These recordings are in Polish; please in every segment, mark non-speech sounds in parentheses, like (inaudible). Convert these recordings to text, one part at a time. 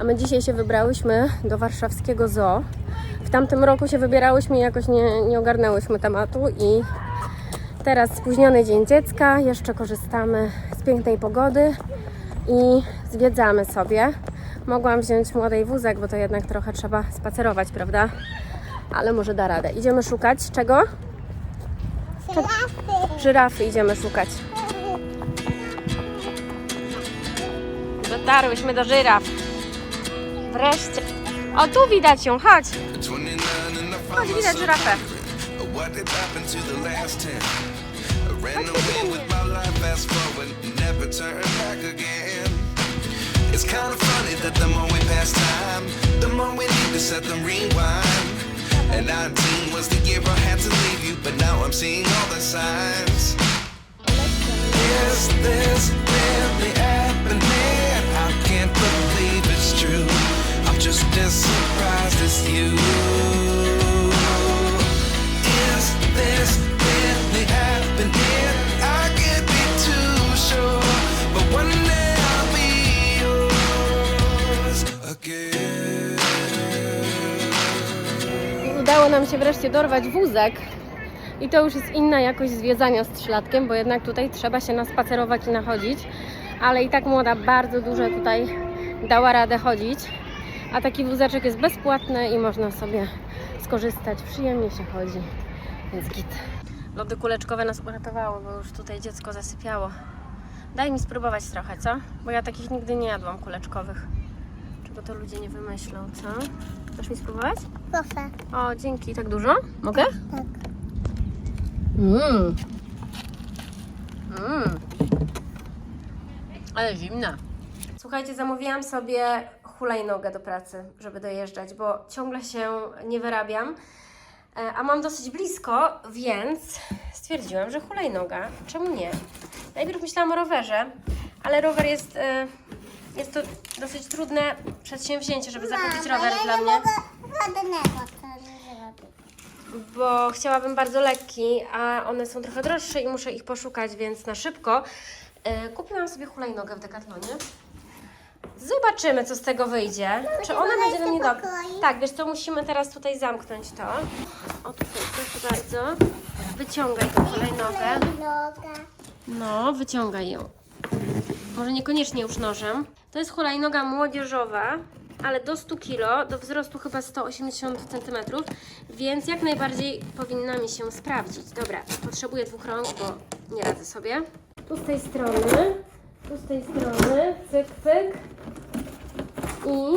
A my dzisiaj się wybrałyśmy do warszawskiego zoo. W tamtym roku się wybierałyśmy i jakoś nie, nie ogarnęłyśmy tematu i teraz spóźniony dzień dziecka, jeszcze korzystamy z pięknej pogody i zwiedzamy sobie. Mogłam wziąć młodej wózek, bo to jednak trochę trzeba spacerować, prawda? Ale może da radę. Idziemy szukać czego? Żyrafy. Żyrafy idziemy szukać. Dotarłyśmy do żyraf. Wreszcie. O, tu widać ją, chodź. Chodź, widać żyrafę. What did to the last ten? I ran away with my life, fast forward, never turn back again. It's kind of funny that the more we pass time, the more we need to set them rewind. And 19 was the year I had to leave you, but now I'm seeing all the signs. Is this really just as surprised as you. Is this really happening? I can't be too sure, but one day I'll be yours again. Udało nam się wreszcie dorwać wózek. I to już jest inna jakość zwiedzania z trzylatkiem, bo jednak tutaj trzeba się naspacerować i nachodzić. Ale i tak młoda bardzo dużo tutaj dała radę chodzić. A taki wózeczek jest bezpłatny i można sobie skorzystać. Przyjemnie się chodzi, więc git. Lody kuleczkowe nas uratowało, bo już tutaj dziecko zasypiało. Daj mi spróbować trochę, co? Bo ja takich nigdy nie jadłam kuleczkowych. Czego to ludzie nie wymyślą, co? Chcesz mi spróbować? Proszę. O, dzięki. Tak dużo? Mogę? Tak. Mmm. Mmm. Ale zimna. Słuchajcie, zamówiłam sobie hulajnogę do pracy, żeby dojeżdżać, bo ciągle się nie wyrabiam. E, A mam dosyć blisko, więc stwierdziłam, że hulajnoga, czemu nie? Najpierw myślałam o rowerze, ale rower jest, e, jest to dosyć trudne przedsięwzięcie, żeby zakupić rower ja dla nie mnie. zrobić. bo chciałabym bardzo lekki, a one są trochę droższe i muszę ich poszukać, więc na szybko e, kupiłam sobie hulajnogę w Decathlonie. Zobaczymy, co z tego wyjdzie. Czy ona będzie na jeszcze mnie dobra? pokoi? Tak, wiesz co, musimy teraz tutaj zamknąć to. O tutaj, proszę bardzo. Wyciągaj tą. Noga. No, wyciągaj ją. Może niekoniecznie już nożem. To jest hulajnoga młodzieżowa, ale do 100 kg, do wzrostu chyba 180 cm, więc jak najbardziej powinna mi się sprawdzić. Dobra, potrzebuję dwóch rąk, bo nie radzę sobie. Tu z tej strony, tu z tej strony, cyk, cyk. I,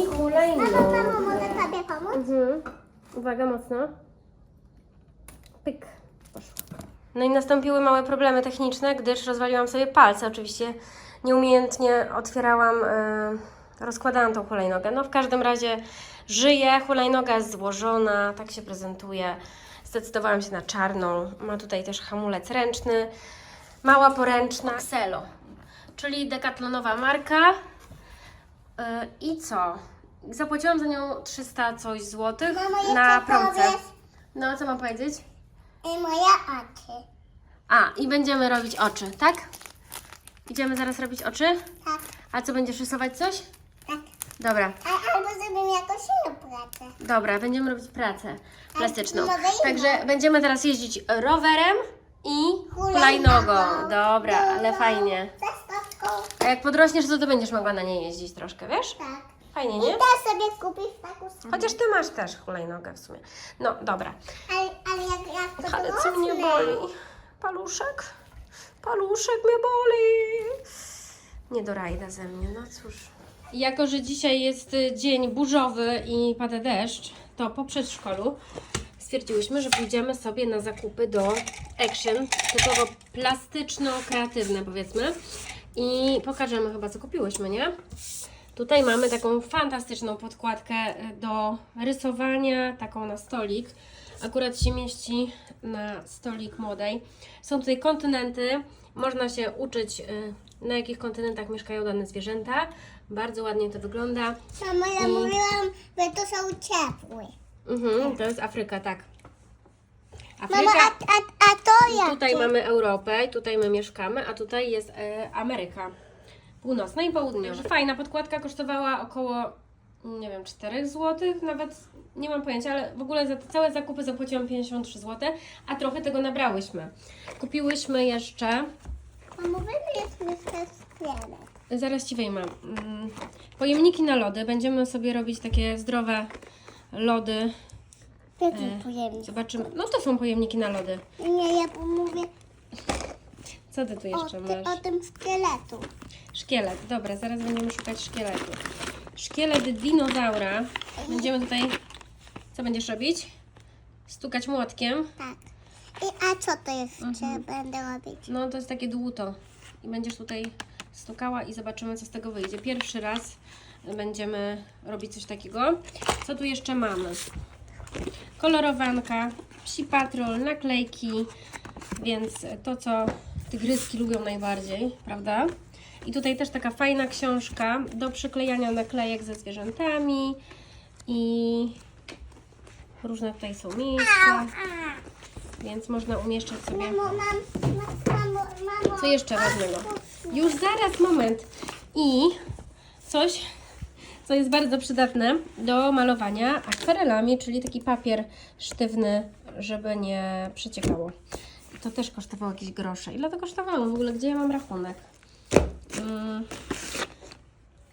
i hulajnoga. Mamo, mamo, mogę Tobie pomóc? Mhm. Uwaga, mocno. Pyk. Poszło. No i nastąpiły małe problemy techniczne, gdyż rozwaliłam sobie palce. Oczywiście nieumiejętnie otwierałam, e, rozkładałam tą hulajnogę. No w każdym razie żyje, hulajnoga jest złożona, tak się prezentuje. Zdecydowałam się na czarną. Ma tutaj też hamulec ręczny. Mała poręczna. Xelo, czyli dekatlonowa marka. E, I co? Zapłaciłam za nią 300 coś złotych Mamo, jeszcze na promce. No, co mam powiedzieć? I moje oczy. A, i będziemy robić oczy, tak? Idziemy zaraz robić oczy? Tak, A co, będziesz rysować coś? tak. Dobra, A, albo zrobimy jakąś inną pracę. dobra, będziemy robić pracę plastyczną. może inną. Także będziemy teraz jeździć rowerem i Hulajnogą. Dobra, ale fajnie. A jak podrośniesz, to ty będziesz mogła na niej jeździć troszkę, wiesz? Tak. Fajnie, I nie? też sobie kupisz taką samą. Chociaż ty masz też hulajnogę w sumie. No, dobra. Ale, ale jak, jak to Ale co mnie dorosnę? boli? Paluszek? Paluszek mnie boli. Nie dorajda ze mnie, no cóż. Jako, że dzisiaj jest y, dzień burzowy i pada deszcz, to po przedszkolu stwierdziłyśmy, że pójdziemy sobie na zakupy do Action, typowo plastyczno-kreatywne powiedzmy. I pokażemy chyba, co kupiłyśmy, nie? Tutaj mamy taką fantastyczną podkładkę y, do rysowania, taką na stolik. Akurat się mieści na stolik młodej. Są tutaj kontynenty. Można się uczyć, y, na jakich kontynentach mieszkają dane zwierzęta. Bardzo ładnie to wygląda. Mamo, ja I- mówiłam, że to są ciepłe. Mhm, to jest Afryka, tak. Afryka. a, a, a to jak? Tutaj mamy Europę, i tutaj my mieszkamy, a tutaj jest e, Ameryka. Północna i południowa. Fajna podkładka kosztowała około, nie wiem, 4 zł, nawet nie mam pojęcia, ale w ogóle za te całe zakupy zapłaciłam 53 zł, a trochę tego nabrałyśmy. Kupiłyśmy jeszcze, Mamo, wybierzmy te sklepy. zaraz Ci wyjmę, mm, pojemniki na lody. Będziemy sobie robić takie zdrowe lody. Jaki E, pojemnik? Zobaczymy. No to są pojemniki na lody. Nie, ja mówię Co Ty tu o, jeszcze ty, masz? o tym szkieletu. Szkielet, dobra, zaraz będziemy szukać szkieletu. Szkielet dinozaura. Będziemy tutaj. Co będziesz robić? Stukać młotkiem. Tak. I, a co to jeszcze Mhm. będę robić? No to jest takie dłuto. I będziesz tutaj stukała i zobaczymy, co z tego wyjdzie. Pierwszy raz będziemy robić coś takiego. Co tu jeszcze mamy? Kolorowanka, psi patrol, naklejki, więc to, co tygryski lubią najbardziej, prawda? I tutaj też taka fajna książka do przyklejania naklejek ze zwierzętami i różne tutaj są miejsca, więc można umieszczać sobie... Co jeszcze ważnego? Już zaraz, moment. I coś, co jest bardzo przydatne do malowania akwarelami, czyli taki papier sztywny, żeby nie przeciekało. To też kosztowało jakieś grosze. Ile to kosztowało w ogóle? Gdzie ja mam rachunek? Mm.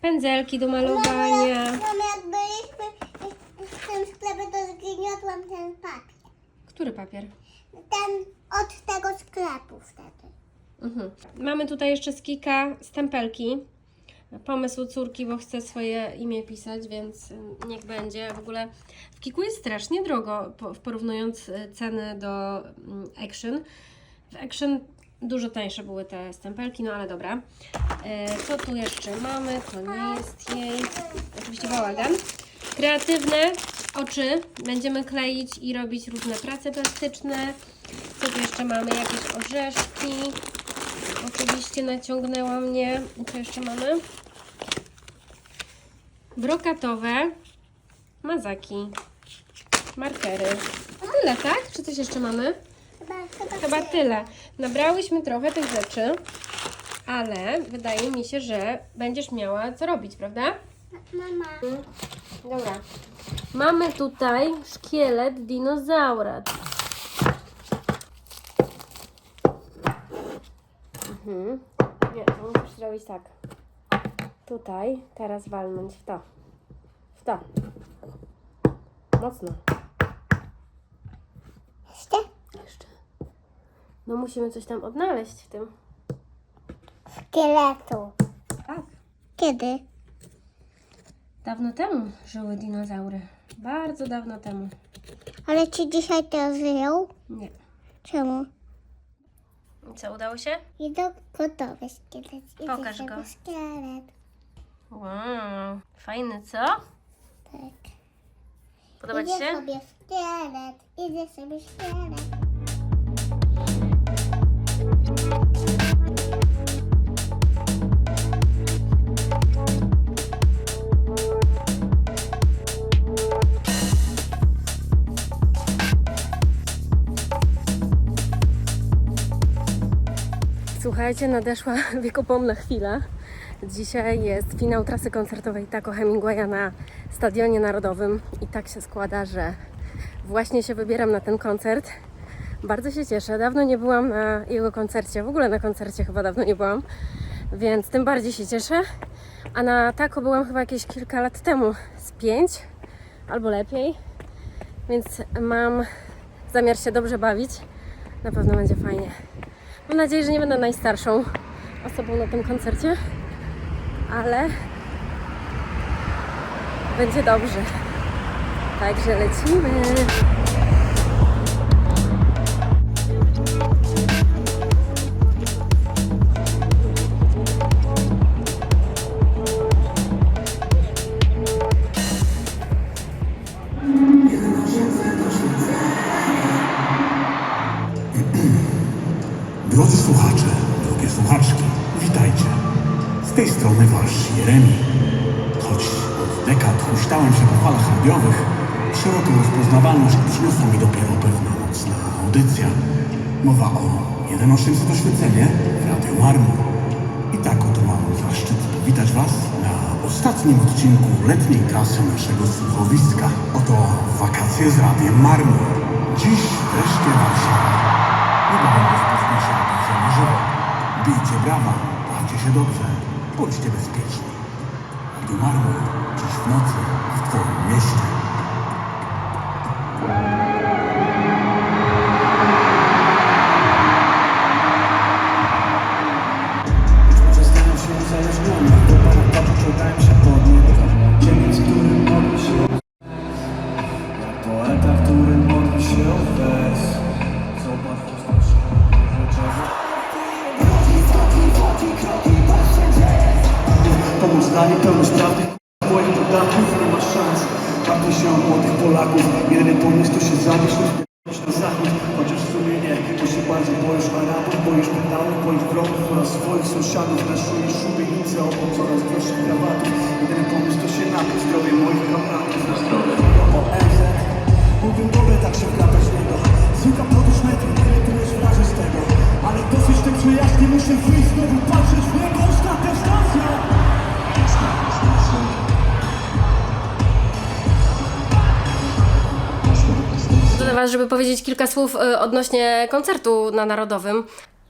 Pędzelki do malowania. Mamo, jak byliśmy w tym sklepie, to zgniotłam ten papier. Który papier? Ten od tego sklepu wtedy. Mhm. Mamy tutaj jeszcze z Kika stempelki. Pomysł córki, bo chce swoje imię pisać, więc niech będzie. W ogóle w Kiku jest strasznie drogo, po- porównując y, ceny do mm, Action. W Action dużo tańsze były te stempelki, no ale dobra. E, Co tu jeszcze mamy? To nie jest jej. Oczywiście bałagan. Kreatywne oczy. Będziemy kleić i robić różne prace plastyczne. Co tu jeszcze mamy? Jakieś orzeszki. Oczywiście naciągnęła mnie. Co jeszcze mamy? Brokatowe. Mazaki. Markery. Tyle, tak? Czy coś jeszcze mamy? Chyba, chyba, Chyba tyle. Nabrałyśmy trochę tych rzeczy, ale wydaje mi się, że będziesz miała co robić, prawda? Mama. Dobra. Mamy tutaj szkielet dinozaura. Mhm. Nie, to musisz zrobić tak. Tutaj, teraz walnąć w to. W to. Mocno. Jeszcze? Jeszcze. No musimy coś tam odnaleźć w tym. Szkieletu. Tak. Kiedy? Dawno temu żyły dinozaury. Bardzo dawno temu. Ale czy dzisiaj to żyją? Nie. Czemu? Co, udało się? I do gotowy szkielet. Pokaż go. Szkielet. Wow, fajny, co? Tak. Podoba Ci się? sobie szkielet. Idzie sobie szkielet. Słuchajcie, nadeszła (laughs) wiekopomna chwila. Dzisiaj jest finał trasy koncertowej Taco Hemingwaya na Stadionie Narodowym i tak się składa, że właśnie się wybieram na ten koncert. Bardzo się cieszę. Dawno nie byłam na jego koncercie, w ogóle na koncercie chyba dawno nie byłam, więc tym bardziej się cieszę. A na Taco byłam chyba jakieś kilka lat temu, z pięć albo lepiej, więc mam zamiar się dobrze bawić. Na pewno będzie fajnie. Mam nadzieję, że nie będę najstarszą osobą na tym koncercie, ale będzie dobrze. Także lecimy. Słuchacze, drogie słuchaczki, witajcie. Z tej strony wasz Jeremi. Choć od dekad huśtałem się po falach radiowych, szeroką rozpoznawalność przyniosła mi dopiero pewna nocna audycja. Mowa o 1.800 oświecenie w Radiu Marmur. I tak oto mam zaszczyt powitać Was na ostatnim odcinku letniej trasy naszego słuchowiska. Oto wakacje z Radiem Marmur. Dziś wreszcie Warszawa. Niebawem żywo. Bijcie brawa, bawcie się dobrze, bądźcie bezpieczni. Radio Marmur, dziś w nocy w Twoim mieście. Szyi szubienicy, obok coraz droższych krawatów Jedyny pomysł to się napić Zdrowie moich kamratów Na zdrowie. O NZ Mógłbym dobre tak się wkradać w niego. Zwykła podróż metrem, tu jest wrażę z tego. Ale dosyć tej przejażdżki Muszę wyjść znowu patrzeć w niebo Ostatnia stacja! Do Was, żeby powiedzieć kilka słów e, odnośnie koncertu na Narodowym.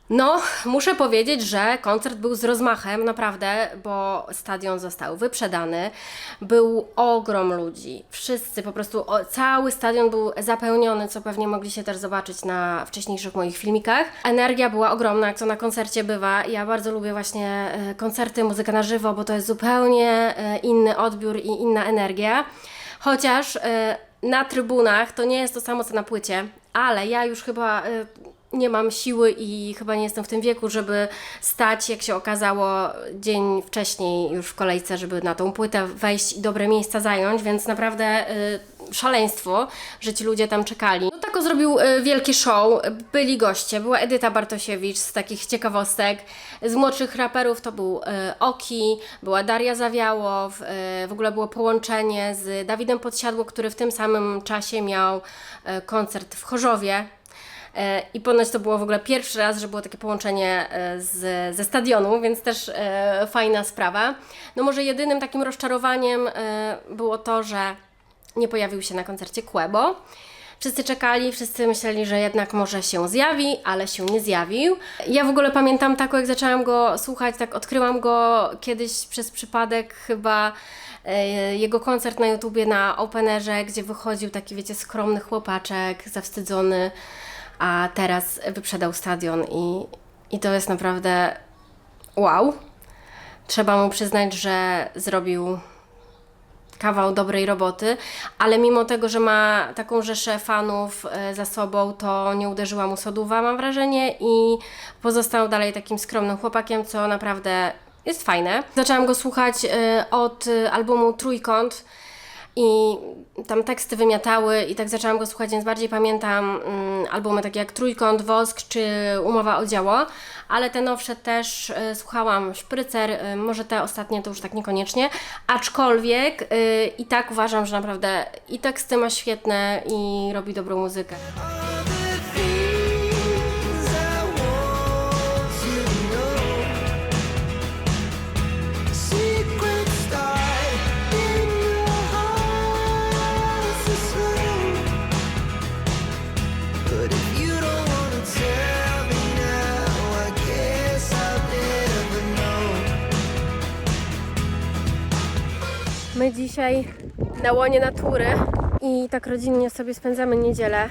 No, muszę powiedzieć, że koncert był z rozmachem, naprawdę, bo stadion został wyprzedany. Był ogrom ludzi. Wszyscy, po prostu o, cały stadion był zapełniony, co pewnie mogliście też zobaczyć na wcześniejszych moich filmikach. Energia była ogromna, jak to na koncercie bywa. Ja bardzo lubię właśnie e, koncerty, muzykę na żywo, bo to jest zupełnie e, inny odbiór i inna energia. Chociaż e, na trybunach to nie jest to samo co na płycie, ale ja już chyba nie mam siły i chyba nie jestem w tym wieku, żeby stać, jak się okazało, dzień wcześniej już w kolejce, żeby na tą płytę wejść i dobre miejsca zająć, więc naprawdę e, szaleństwo, że ci ludzie tam czekali. No tako zrobił wielkie show, byli goście, była Edyta Bartosiewicz z takich ciekawostek, z młodszych raperów to był e, Oki, była Daria Zawiałow, e, w ogóle było połączenie z Dawidem Podsiadło, który w tym samym czasie miał e, koncert w Chorzowie, I ponoć to było w ogóle pierwszy raz, że było takie połączenie e, z, ze stadionu, więc też e, fajna sprawa. No może jedynym takim rozczarowaniem e, było to, że nie pojawił się na koncercie Quebo. Wszyscy czekali, wszyscy myśleli, że jednak może się zjawi, ale się nie zjawił. Ja w ogóle pamiętam tak, jak zaczęłam go słuchać, tak odkryłam go kiedyś przez przypadek chyba e, jego koncert na YouTubie na Openerze, gdzie wychodził taki, wiecie, skromny chłopaczek, zawstydzony, a teraz wyprzedał stadion i, i to jest naprawdę wow. Trzeba mu przyznać, że zrobił kawał dobrej roboty, ale mimo tego, że ma taką rzeszę fanów e, za sobą, to nie uderzyła mu soduwa, mam wrażenie, i pozostał dalej takim skromnym chłopakiem, co naprawdę jest fajne. Zaczęłam go słuchać e, od e, albumu Trójkąt i tam teksty wymiatały i tak zaczęłam go słuchać, więc bardziej pamiętam mm, albumy takie jak Trójkąt, Wosk czy Umowa o dzieło, ale te nowsze też y, słuchałam, Szprycer, y, może te ostatnie to już tak niekoniecznie, aczkolwiek y, i tak uważam, że naprawdę i teksty ma świetne i robi dobrą muzykę. Dzisiaj na łonie natury i tak rodzinnie sobie spędzamy niedzielę.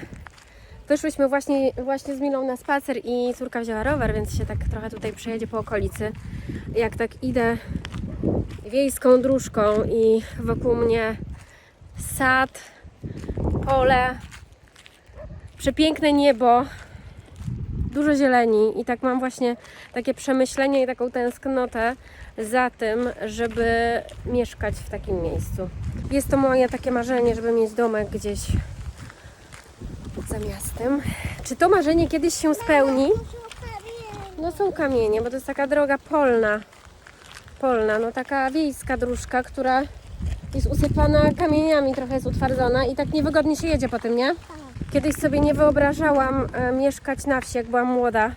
Wyszłyśmy właśnie, właśnie z Milą na spacer i córka wzięła rower, więc się tak trochę tutaj przejedzie po okolicy. Jak tak idę wiejską dróżką i wokół mnie sad, pole, przepiękne niebo, dużo zieleni i tak mam właśnie takie przemyślenie i taką tęsknotę za tym, żeby mieszkać w takim miejscu. Jest to moje takie marzenie, żeby mieć domek gdzieś za miastem. Czy to marzenie kiedyś się spełni? No są kamienie, bo to jest taka droga polna. Polna, no taka wiejska dróżka, która jest usypana kamieniami, trochę jest utwardzona i tak niewygodnie się jedzie po tym, nie? Kiedyś sobie nie wyobrażałam e, mieszkać na wsi, jak byłam młoda.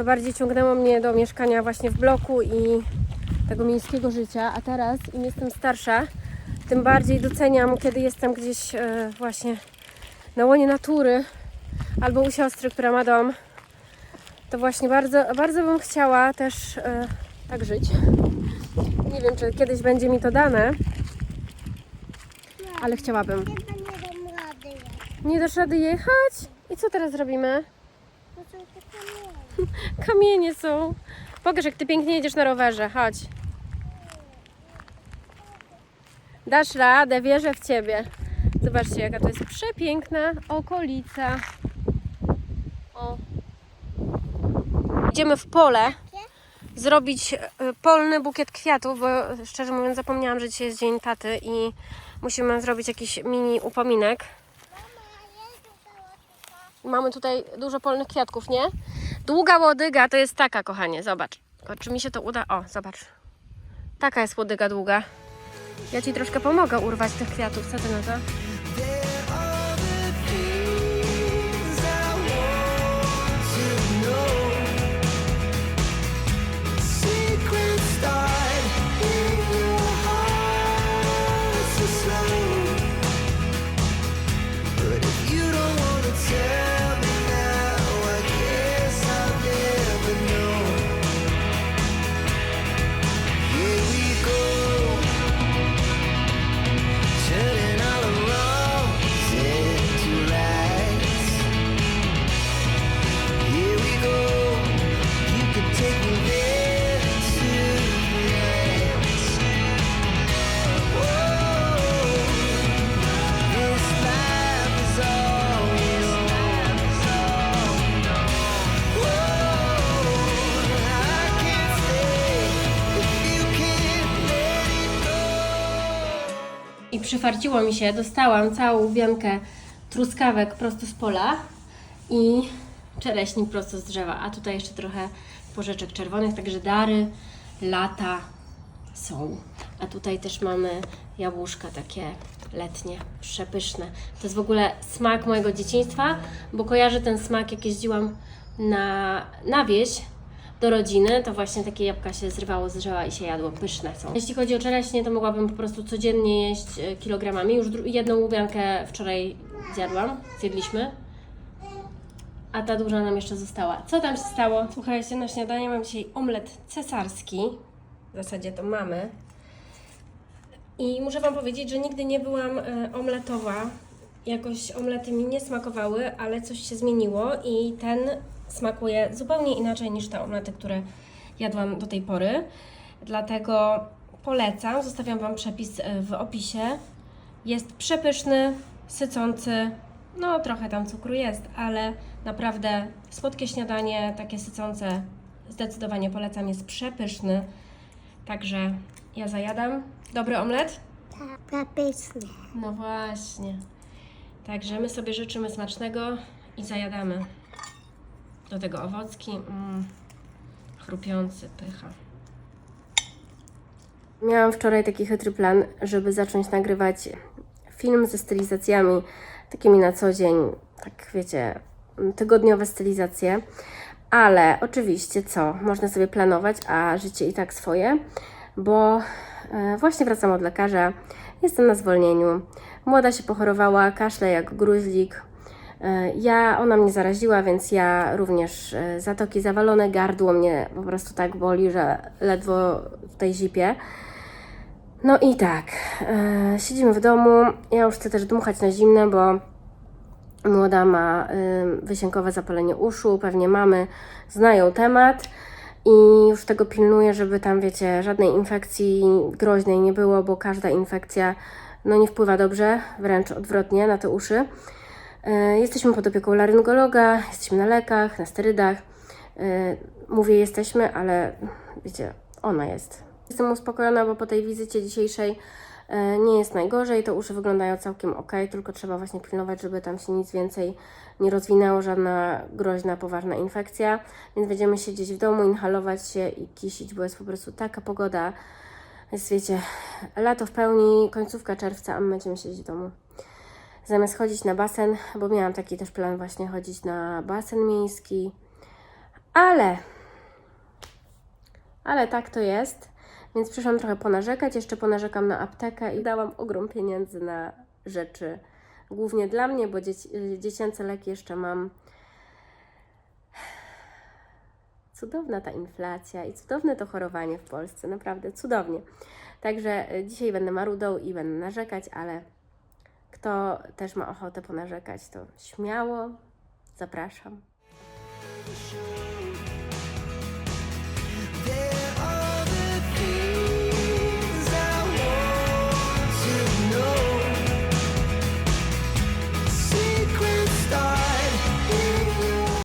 To bardziej ciągnęło mnie do mieszkania właśnie w bloku i tego miejskiego życia, a teraz im jestem starsza, tym bardziej doceniam, kiedy jestem gdzieś e, właśnie na łonie natury albo u siostry, która ma dom. To właśnie bardzo, bardzo bym chciała też e, tak żyć. Nie wiem, czy kiedyś będzie mi to dane, ale chciałabym. Nie dasz rady jechać? I co teraz zrobimy? To są te (laughs) kamienie. Są. Pokaż, jak ty pięknie jedziesz na rowerze. Chodź. Dasz radę, wierzę w ciebie. Zobaczcie, jaka to jest przepiękna okolica. O. Idziemy w pole zrobić e, polny bukiet kwiatów, bo szczerze mówiąc zapomniałam, że dzisiaj jest dzień taty i musimy zrobić jakiś mini upominek. Mamy tutaj dużo polnych kwiatków, nie? Długa łodyga to jest taka, kochanie, zobacz. Czy mi się to uda? O, zobacz. Taka jest łodyga długa. Ja ci troszkę pomogę urwać tych kwiatów, co ty na to? Przyfarciło mi się, dostałam całą wiankę truskawek prosto z pola i czereśni prosto z drzewa, a tutaj jeszcze trochę porzeczek czerwonych, także dary lata są. A tutaj też mamy jabłuszka takie letnie, przepyszne. To jest w ogóle smak mojego dzieciństwa, bo kojarzę ten smak, jak jeździłam na, na wieś do rodziny, to właśnie takie jabłka się zrywało z drzewa i się jadło. Pyszne są. Jeśli chodzi o czereśnie, to mogłabym po prostu codziennie jeść e, kilogramami. Już jedną łubiankę wczoraj zjadłam, zjedliśmy. A ta duża nam jeszcze została. Co tam się stało? Słuchajcie, na śniadanie mam dzisiaj omlet cesarski. W zasadzie to mamy. I muszę Wam powiedzieć, że nigdy nie byłam e, omletowa. Jakoś omlety mi nie smakowały, ale coś się zmieniło i ten smakuje zupełnie inaczej niż te omlety, które jadłam do tej pory. Dlatego polecam, zostawiam Wam przepis e, w opisie. Jest przepyszny, sycący, no trochę tam cukru jest, ale naprawdę słodkie śniadanie, takie sycące, zdecydowanie polecam, jest przepyszny. Także ja zajadam. Dobry omlet? Tak, pyszne. No właśnie. Także my sobie życzymy smacznego i zajadamy. Do tego owocki. Mm, chrupiący, pycha. Miałam wczoraj taki chytry plan, żeby zacząć nagrywać film ze stylizacjami takimi na co dzień, tak wiecie, tygodniowe stylizacje. Ale oczywiście co, można sobie planować, a życie i tak swoje, bo e, właśnie wracam od lekarza, jestem na zwolnieniu. Młoda się pochorowała, kaszle jak gruźlik. E, Ja, ona mnie zaraziła, więc ja również e, zatoki zawalone, gardło mnie po prostu tak boli, że ledwo tej zipie. No i tak, e, siedzimy w domu. Ja już chcę też dmuchać na zimne, bo młoda ma wysiękowe zapalenie uszu, pewnie mamy znają temat i już tego pilnuję, żeby tam, wiecie, żadnej infekcji groźnej nie było, bo każda infekcja no, nie wpływa dobrze, wręcz odwrotnie na te uszy. Y, Jesteśmy pod opieką laryngologa, jesteśmy na lekach, na sterydach. Y, Mówię jesteśmy, ale wiecie, ona jest. Jestem uspokojona, bo po tej wizycie dzisiejszej e, nie jest najgorzej. Te uszy wyglądają całkiem ok, tylko trzeba właśnie pilnować, żeby tam się nic więcej nie rozwinęło, żadna groźna, poważna infekcja. Więc będziemy siedzieć w domu, inhalować się i kisić, bo jest po prostu taka pogoda. Jest, wiecie, lato w pełni, końcówka czerwca, a my będziemy siedzieć w domu. Zamiast chodzić na basen, bo miałam taki też plan właśnie chodzić na basen miejski. Ale ale tak to jest. Więc przyszłam trochę ponarzekać, jeszcze ponarzekam na aptekę i dałam ogrom pieniędzy na rzeczy, głównie dla mnie, bo dzieci, dziecięce leki jeszcze mam. Cudowna ta inflacja i cudowne to chorowanie w Polsce, naprawdę cudownie. Także y, dzisiaj będę marudą i będę narzekać, ale kto też ma ochotę ponarzekać, to śmiało zapraszam.